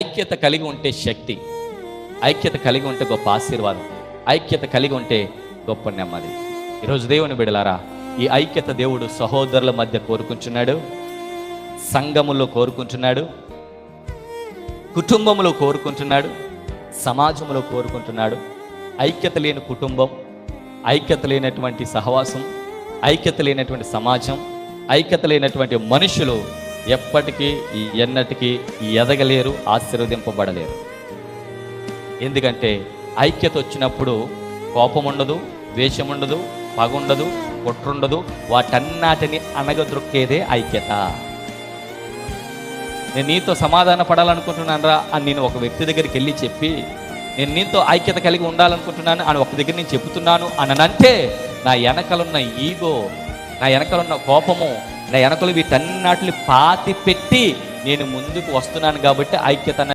ఐక్యత కలిగి ఉంటే శక్తి ఐక్యత కలిగి ఉంటే గొప్ప ఆశీర్వాదం ఐక్యత కలిగి ఉంటే గొప్ప నెమ్మది. ఈరోజు దేవుని బిడలారా ఈ ఐక్యత దేవుడు సహోదరుల మధ్య కోరుకుంటున్నాడు సంఘములో కోరుకుంటున్నాడు కుటుంబంలో కోరుకుంటున్నాడు సమాజంలో కోరుకుంటున్నాడు. ఐక్యత లేని కుటుంబం ఐక్యత లేనటువంటి సహవాసం ఐక్యత లేనటువంటి సమాజం ఐక్యత లేనటువంటి మనుషులు ఎప్పటికీ ఎన్నటికీ ఎదగలేరు ఆశీర్వదింపబడలేరు. ఎందుకంటే ఐక్యత వచ్చినప్పుడు కోపం ఉండదు ద్వేషం ఉండదు పగ ఉండదు కుట్రుండదు వాటన్నాటిని అనగదొక్కేదే ఐక్యత. నేను నీతో సమాధాన పడాలనుకుంటున్నాను రా అని నేను ఒక వ్యక్తి దగ్గరికి వెళ్ళి చెప్పి నేను నీతో ఐక్యత కలిగి ఉండాలనుకుంటున్నాను అని ఒక దగ్గర నేను చెబుతున్నాను అని అంటే నా వెనకలున్న ఈగో నా వెనకలున్న కోపము నా వెనకలు వీటన్నిటిని పాతి పెట్టి నేను ముందుకు వస్తున్నాను కాబట్టి ఐక్యత